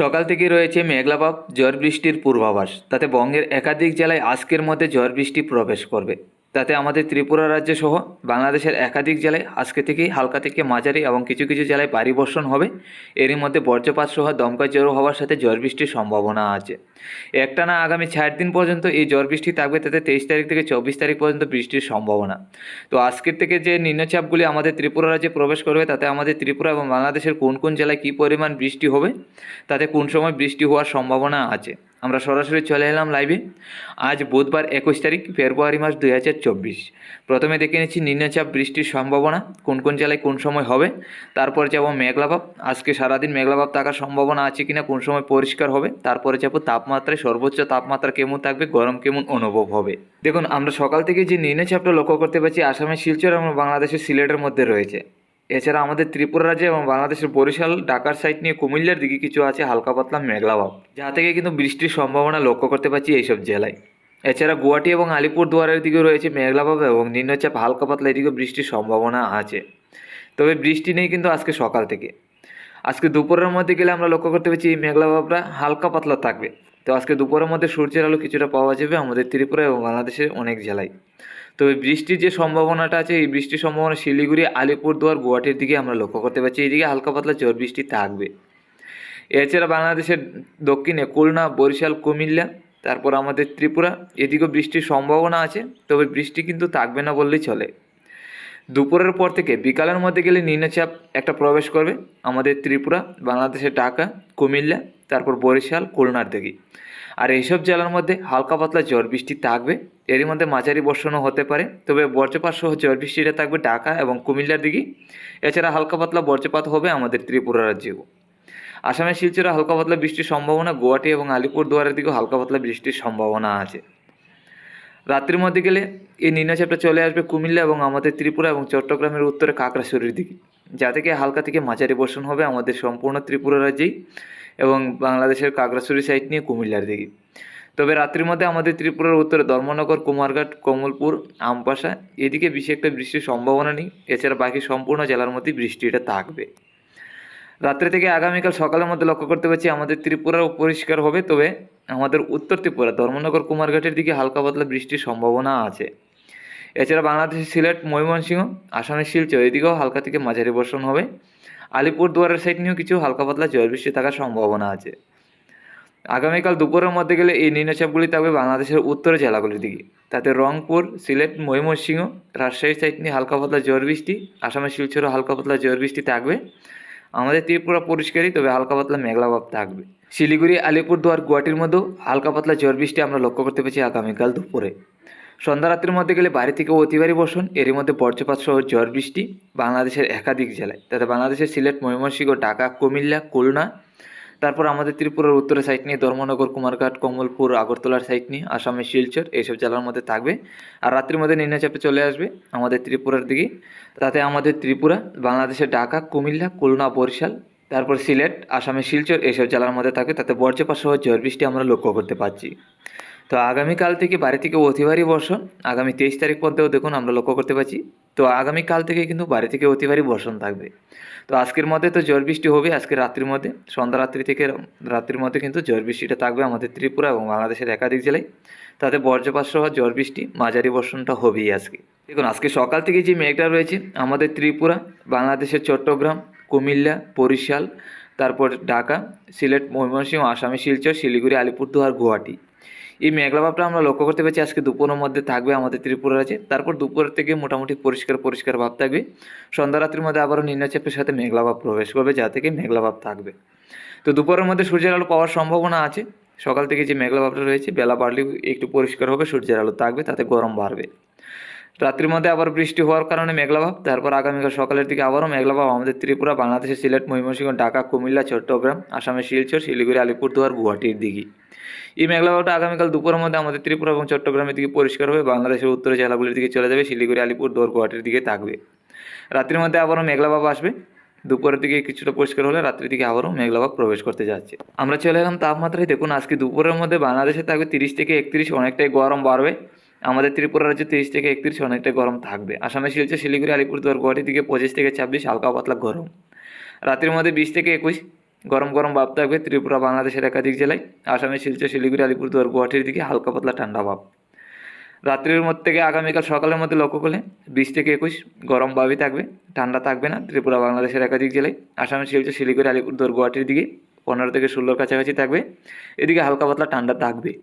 সকাল থেকে রয়েছে মেঘলাভাব ঝড় বৃষ্টির পূর্বাভাস। তাতে বঙ্গের একাধিক জেলায় আজকের মধ্যে ঝড় বৃষ্টি প্রবেশ করবে। তাতে আমাদের ত্রিপুরা রাজ্য সহ বাংলাদেশের একাধিক জেলায় আজকে থেকেই হালকা থেকে মাঝারি এবং কিছু কিছু জেলায় ভারী বর্ষণ হবে। এরই মধ্যে বজ্রপাত সহ দমকা জড়ো হওয়ার সাথে ঝড় বৃষ্টির সম্ভাবনা আছে। একটানা আগামী চার দিন পর্যন্ত এই ঝড় বৃষ্টি থাকবে, তাতে তেইশ তারিখ থেকে চব্বিশ তারিখ পর্যন্ত বৃষ্টির সম্ভাবনা। তো আজকের থেকে যে নিম্নচাপগুলি আমাদের ত্রিপুরা রাজ্যে প্রবেশ করবে, তাতে আমাদের ত্রিপুরা এবং বাংলাদেশের কোন কোন জেলায় কী পরিমাণ বৃষ্টি হবে, তাতে কোন সময় বৃষ্টি হওয়ার সম্ভাবনা আছে। আমরা সরাসরি চলে এলাম লাইভে আজ বুধবার একুশ তারিখ, ফেব্রুয়ারি মাস দুই হাজার চব্বিশ। প্রথমে দেখে নিচ্ছি নিম্নচাপ বৃষ্টির সম্ভাবনা, কোন কোন জেলায় কোন সময় হবে, তারপরে যাব মেঘলাভাব। আজকে সারাদিন মেঘলাভাব থাকার সম্ভাবনা আছে কিনা, কোন সময় পরিষ্কার হবে, তারপরে যাব তাপমাত্রায়, সর্বোচ্চ তাপমাত্রা কেমন থাকবে, গরম কেমন অনুভব হবে। দেখুন, আমরা সকাল থেকে যে নিম্নচাপটা লক্ষ্য করতে পারছি আসামের শিলচর এবং বাংলাদেশের সিলেটের মধ্যে রয়েছে। এছাড়া আমাদের ত্রিপুরা রাজ্যে এবং বাংলাদেশের বরিশাল, ঢাকার সাইড নিয়ে কুমিল্লার দিকে কিছু আছে হালকা পাতলা মেঘলাভাব যা থেকে কিন্তু বৃষ্টির সম্ভাবনা লক্ষ্য করতে পারছি এইসব জেলায়। এছাড়া গুয়াহাটি এবং আলিপুর দুয়ারের দিকে রয়েছে মেঘলাভাব এবং নিম্নচাপ হালকা পাতলা এদিকে বৃষ্টির সম্ভাবনা আছে। তবে বৃষ্টি নেই কিন্তু আজকে সকাল থেকে। আজকে দুপুরের মধ্যে গেলে আমরা লক্ষ্য করতে পারছি এই মেঘলাভাবটা হালকা পাতলা থাকবে। তো আজকে দুপুরের মধ্যে সূর্যের আলো কিছুটা পাওয়া যাবে আমাদের ত্রিপুরা এবং বাংলাদেশের অনেক জেলায়। তবে বৃষ্টির যে সম্ভাবনাটা আছে, এই বৃষ্টির সম্ভাবনা শিলিগুড়ি, আলিপুরদুয়ার, গুয়াহাটির দিকে আমরা লক্ষ্য করতে পারছি। এইদিকে হালকা পাতলা ঝড় বৃষ্টি থাকবে। এছাড়া বাংলাদেশের দক্ষিণে খুলনা, বরিশাল, কুমিল্লা, তারপর আমাদের ত্রিপুরা, এদিকেও বৃষ্টির সম্ভাবনা আছে, তবে বৃষ্টি কিন্তু থাকবে না বললেই চলে। দুপুরের পর থেকে বিকালের মধ্যে গেলে নিম্নচাপ একটা প্রবেশ করবে আমাদের ত্রিপুরা, বাংলাদেশের ঢাকা, কুমিল্লা, তারপর বরিশাল, খুলনার দিকে। আর এইসব জেলার মধ্যে হালকা পাতলা ঝড় বৃষ্টি থাকবে। এরই মধ্যে মাঝারি বর্ষণও হতে পারে। তবে বজ্রপাত সহ ঝড় বৃষ্টিটা থাকবে ঢাকা এবং কুমিল্লার দিকে। এছাড়া হালকা পাতলা বজ্রপাত হবে আমাদের ত্রিপুরা রাজ্যেও। আসামের শিলচরে হালকা পাতলা বৃষ্টির সম্ভাবনা, গুয়াহাটি এবং আলিপুর দুয়ারের দিকেও হালকা পাতলা বৃষ্টির সম্ভাবনা আছে। রাত্রির মধ্যে গেলে এই নিম্নচাপটা চলে আসবে কুমিল্লা এবং আমাদের ত্রিপুরা এবং চট্টগ্রামের উত্তরে কাকড়াছড়ির দিকে। যা থেকে হালকা থেকে মাঝারি বর্ষণ হবে আমাদের সম্পূর্ণ ত্রিপুরা রাজ্যেই। এবং বাংলাদেশের কাকড়াছড়ি সাইড নিয়ে কুমিল্লার দিকে। তবে রাত্রির মধ্যে আমাদের ত্রিপুরার উত্তরে ধর্মনগর, কুমারঘাট, কমলপুর, আমপাশা, এদিকে বেশি একটা বৃষ্টির সম্ভাবনা নেই, এছাড়া বাকি সম্পূর্ণ জেলার মধ্যেই বৃষ্টিটা থাকবে। রাত্রে থেকে আগামীকাল সকালের মধ্যে লক্ষ্য করতে পারছি আমাদের ত্রিপুরাও পরিষ্কার হবে, তবে আমাদের উত্তর ত্রিপুরা, ধর্মনগর, কুমারঘাটের দিকে হালকা পাতলা বৃষ্টির সম্ভাবনা আছে। এছাড়া বাংলাদেশের সিলেট, ময়মনসিংহ, আসামের শিলচর, এদিকেও হালকা থেকে মাঝারি বর্ষণ হবে। আলিপুর দুয়ারের সাইড নিয়েও কিছু হালকা পাতলা ঝড় বৃষ্টি থাকার সম্ভাবনা আছে। আগামীকাল দুপুরের মধ্যে গেলে এই নিম্নচাপগুলি থাকবে বাংলাদেশের উত্তরের জেলাগুলির দিকে। তাতে রংপুর, সিলেট, ময়মনসিংহ, রাজশাহী সাইড নিয়ে হালকা পাতলা ঝড় বৃষ্টি আসামের শিলচরও হালকা পাতলা ঝড় বৃষ্টি থাকবে। আমাদের ত্রিপুরা পরিষ্কারই, তবে হালকা পাতলা মেঘলাভাব থাকবে। শিলিগুড়ি, আলিপুরদুয়ার, গুয়াহাটির মধ্যেও হালকা পাতলা ঝড় বৃষ্টি আমরা লক্ষ্য করতে পেরেছি আগামীকাল দুপুরে। সন্ধ্যা রাত্রির মধ্যে গেলে বাড়ি থেকে অতিবারী বর্ষণ। এরই মধ্যে বজ্রপাত সহ ঝড় বৃষ্টি বাংলাদেশের একাধিক জেলায়। তাতে বাংলাদেশের সিলেট, ময়মনসিংহ, ঢাকা, কুমিল্লা, খুলনা, তারপর আমাদের ত্রিপুরার উত্তরের সাইড নিয়ে ধর্মনগর, কুমারঘাট, কমলপুর, আগরতলার সাইড নিয়ে আসামের শিলচর এইসব জেলার মধ্যে থাকবে। আর রাত্রির মধ্যে নিম্নচাপে চলে আসবে আমাদের ত্রিপুরার দিকে। তাতে আমাদের ত্রিপুরা, বাংলাদেশের ঢাকা, কুমিল্লা, খুলনা, বরিশাল, তারপর সিলেট আসামের শিলচর এইসব জেলার মধ্যে থাকে তাতে বজ্রপাত সহ ঝড় বৃষ্টি আমরা লক্ষ্য করতে পারছি। তো আগামীকাল থেকে বাড়ি থেকে অতি বর্ষণ আগামী তেইশ তারিখ পর্যন্ত দেখুন, আমরা লক্ষ্য করতে পারছি। তো আগামীকাল থেকে কিন্তু বাড়ি থেকে অতি বর্ষণ থাকবে। তো আজকের মধ্যে তো ঝড় বৃষ্টি হবে আজকে রাত্রির মধ্যে। সন্ধ্যা রাত্রি থেকে রাত্রির মধ্যে কিন্তু ঝড় বৃষ্টিটা থাকবে আমাদের ত্রিপুরা এবং বাংলাদেশের একাধিক জেলায়। তাতে বজ্রপাত সহ ঝড় বৃষ্টি, মাঝারি বর্ষণটা হবেই আজকে। দেখুন, আজকে সকাল থেকে যে মেঘটা রয়েছে, আমাদের ত্রিপুরা, বাংলাদেশের চট্টগ্রাম, কুমিল্লা, বরিশাল, তারপর ঢাকা, সিলেট, ময়মনসিংহ, আসামে শিলচর, শিলিগুড়ি, আলিপুরদুয়ার, গুয়াহাটি। এই মেঘলাভাবটা আমরা লক্ষ্য করতে পারছি আজকে দুপুরের মধ্যে থাকবে আমাদের ত্রিপুরা রাজ্যে। তারপর দুপুরের থেকে মোটামুটি পরিষ্কার পরিষ্কার ভাব থাকবে। সন্ধ্যা রাত্রির মধ্যে আবারও নিম্নচাপের সাথে মেঘলাভাব প্রবেশ করবে, যা থেকে মেঘলাভাব থাকবে। তো দুপুরের মধ্যে সূর্যের আলো পাওয়ার সম্ভাবনা আছে। সকাল থেকে যে মেঘলাভাবটা রয়েছে, বেলা বাড়লে একটু পরিষ্কার হবে, সূর্যের আলো থাকবে, তাতে গরম বাড়বে। রাত্রির মধ্যে আবার বৃষ্টি হওয়ার কারণে মেঘলাভাব তারপর আগামীকাল সকালের দিকে আবারও মেঘলাভাব আমাদের ত্রিপুরা, বাংলাদেশের সিলেট, ময়মনসিংহ, ঢাকা, কুমিল্লা, চট্টগ্রাম, আসামের শিলচর, শিলিগুড়ি, আলিপুরদুয়ার, গুয়াহাটির দিকে। এই মেঘলাভাবটা আগামীকাল দুপুরের মধ্যে আমাদের ত্রিপুরা এবং চট্টগ্রামের দিকে পরিষ্কার হবে। বাংলাদেশের উত্তরে জেলাগুলির দিকে চলে যাবে, শিলিগুড়ি আলিপুরদুয়ার গুয়াহাটির দিকে থাকবে। রাত্রির মধ্যে আবারও মেঘলাভাব আসবে। দুপুরের দিকে কিছুটা পরিষ্কার হলে রাত্রির দিকে আবারও মেঘলাভাব প্রবেশ করতে যাচ্ছে। আমরা চলে এলাম তাপমাত্রায়। দেখুন, আজকে দুপুরের মধ্যে বাংলাদেশে থাকবে তিরিশ থেকে একত্রিশ, অনেকটাই গরম বাড়বে। আমাদের ত্রিপুরা রাজ্যে তিরিশ থেকে একত্রিশ অনেকটা গরম থাকবে। আসামে শিলচর, শিলিগুড়ি আলিপুরদুয়ার গুয়াহাটি দিকে পঁচিশ থেকে ছাব্বিশ, হালকা পাতলা গরম। রাত্রির মধ্যে বিশ থেকে একুশ গরম গরম ভাব থাকবে ত্রিপুরা, বাংলাদেশের একাধিক জেলায়। আসামের শিলচর, শিলিগুড়ি, আলিপুরদুয়ার, গুয়াহাটির দিকে হালকা পাতলা ঠান্ডা ভাব। রাত্রির মধ্যে থেকে আগামীকাল সকালের মধ্যে লক্ষ্য করলে বিশ থেকে একুশ, গরম ভাবই থাকবে, ঠান্ডা থাকবে না ত্রিপুরা, বাংলাদেশের একাধিক জেলায়। আসামের শিলচর, শিলিগুড়ি, আলিপুরদুয়ার, গুয়াহাটির দিকে পনেরো থেকে ষোলোর কাছাকাছি থাকবে। এদিকে হালকা পাতলা ঠান্ডা থাকবে।